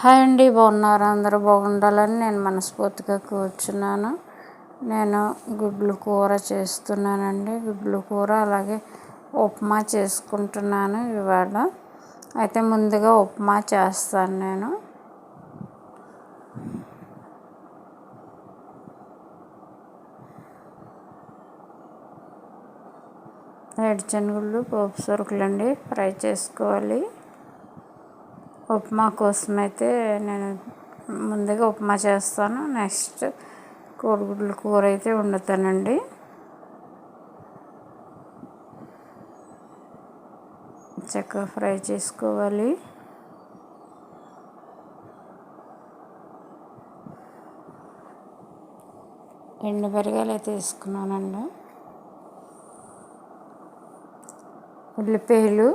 Hi అండి బాగున్నారు? అందరూ బాగుండాలని నేను మనస్ఫూర్తిగా కూర్చున్నాను. నేను గుడ్లు కూర చేస్తున్నానండి. గుడ్లు కూర అలాగే ఉప్మా చేసుకుంటున్నాను ఇవాళ. అయితే ముందుగా ఉప్మా చేస్తాను నేను. ఏడుశనగుళ్ళు పోపు సరుకులండి. ఫ్రై చేసుకోవాలి. ఉప్మా కోసం అయితే నేను ముందుగా ఉప్మా చేస్తాను. నెక్స్ట్ కోడిగుడ్ల కూర అయితే వండుతానండి. చక్కగా ఫ్రై చేసుకోవాలి. ఎండు మిరగాయలు అయితే తీసుకున్నానండి ఉల్లిపాయలు.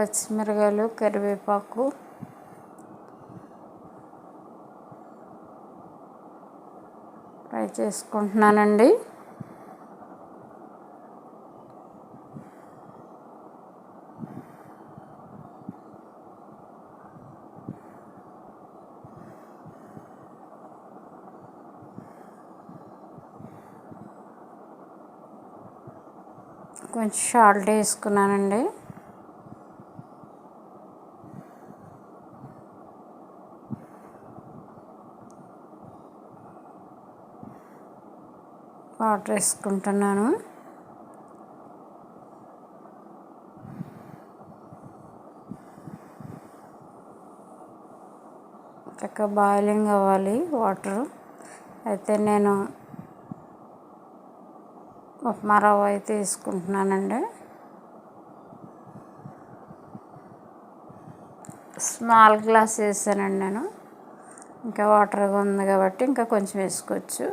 పచ్చిమిరకాయలు కరివేపాకు ఫ్రై చేసుకుంటున్నానండి. కొంచెం సాల్ట్ వేసుకున్నానండి. వాటర్ వేసుకుంటున్నాను. చక్కగా బాయిలింగ్ అవ్వాలి వాటర్. అయితే నేను ఉప్మా రవ్వ అయితే వేసుకుంటున్నానండి. స్మాల్ గ్లాస్ వేసానండి నేను. ఇంకా వాటర్గా ఉంది కాబట్టి ఇంకా కొంచెం వేసుకోవచ్చు.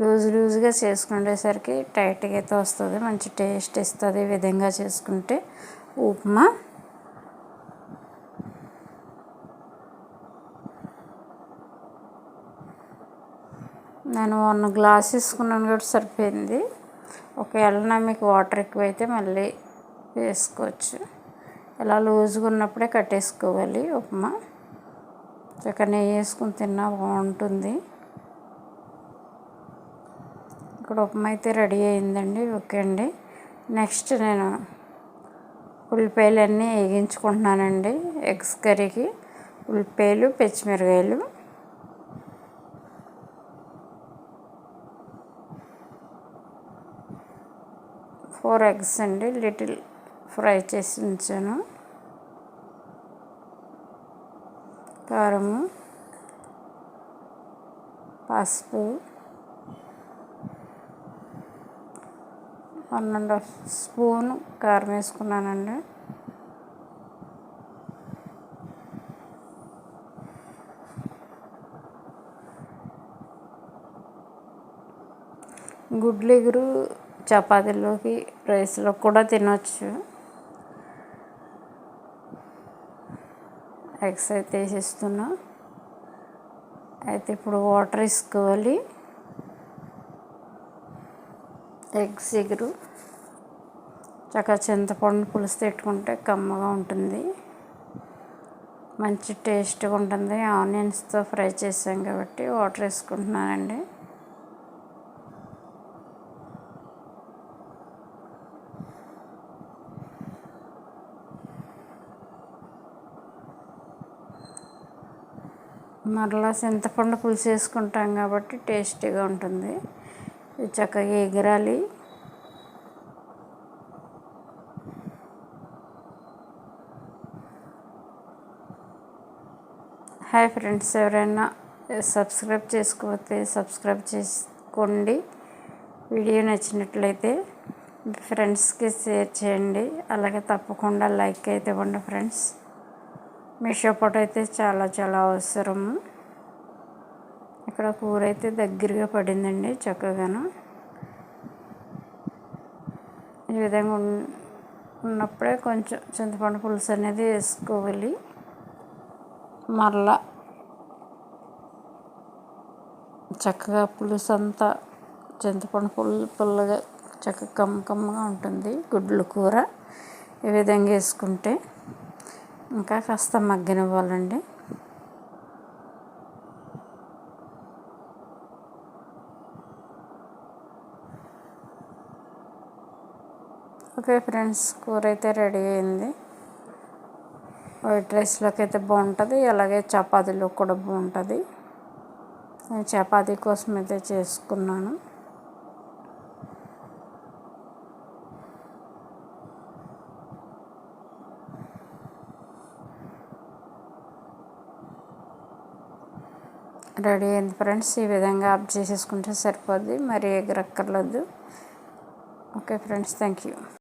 లూజ్ లూజ్గా చేసుకునేసరికి టైట్గా అయితే వస్తుంది. మంచి టేస్ట్ ఇస్తుంది ఈ విధంగా చేసుకుంటే. ఉప్మా. నేను వన్ గ్లాస్ తీసుకున్నాను కూడా సరిపోయింది. ఒకవేళ మీకు వాటర్ ఎక్కువైతే మళ్ళీ వేసుకోవచ్చు. ఇలా లూజ్గా ఉన్నప్పుడే కట్టేసుకోవాలి ఉప్మా. చక్కగా నెయ్యి వేసుకుని తిన్నా బాగుంటుంది. ఇప్పుడు ఉప్మా అయితే రెడీ అయిందండి. ఓకే అండి. నెక్స్ట్ నేను ఉల్లిపాయలు అన్నీ వేగించుకుంటున్నానండి. ఎగ్స్ కర్రీకి ఉల్లిపాయలు పచ్చిమిరకాయలు ఫోర్ ఎగ్స్ అండి. లిటిల్ ఫ్రై చేసి ఉంచాను. కారము పసుపు వన్ అండ్ హాఫ్ స్పూన్ కారం వేసుకున్నానండి. గుడ్లు ఎగురు చపాతీలోకి రైస్లో కూడా తినవచ్చు ఎగ్స్ అయితే వేసేస్తున్నా. అయితే ఇప్పుడు వాటర్ వేసుకోవాలి. ఎగ్స్ ఎగురు చక్కగా చింతపండు పులుసు పెట్టుకుంటే కమ్మగా ఉంటుంది. మంచి టేస్ట్గా ఉంటుంది. ఆనియన్స్తో ఫ్రై చేసాం కాబట్టి వాటర్ వేసుకుంటున్నానండి. మరలా చింతపండు పులుసు వేసుకుంటాం కాబట్టి టేస్టీగా ఉంటుంది. చక్కగా ఎగరాలి. హాయ్ ఫ్రెండ్స్ ఎవరైనా సబ్స్క్రైబ్ చేసుకోకపోతే సబ్స్క్రైబ్ చేసుకోండి. వీడియో నచ్చినట్లయితే ఫ్రెండ్స్కి షేర్ చేయండి. అలాగే తప్పకుండా లైక్ అయితే ఇవ్వండి ఫ్రెండ్స్. మీ సపోర్ట్ అయితే చాలా చాలా అవసరము. ఇక్కడ కూర అయితే దగ్గరగా పడిందండి చక్కగాను. ఈ విధంగా ఉన్నప్పుడే కొంచెం చింతపండు పులుసు అనేది వేసుకోవాలి. మళ్ళా చక్కగా పులుసు అంతా చింతపండు పుల్ల పుల్లగా చక్కగా కమ్మ కమ్మగా ఉంటుంది. గుడ్లు కూర ఈ విధంగా వేసుకుంటే ఇంకా కాస్త మగ్గనివ్వాలండి. ఓకే ఫ్రెండ్స్ కూర అయితే రెడీ అయింది. వైట్ రైస్లోకి అయితే బాగుంటుంది అలాగే చపాతీలో కూడా బాగుంటుంది. నేను చపాతీ కోసం అయితే చేసుకున్నాను. రెడీ అయింది ఫ్రెండ్స్ ఈ విధంగా ఆఫ్ చేసేసుకుంటే సరిపోద్ది మరి ఎగరక్కర్లేదు ఓకే ఫ్రెండ్స్ థ్యాంక్ యూ.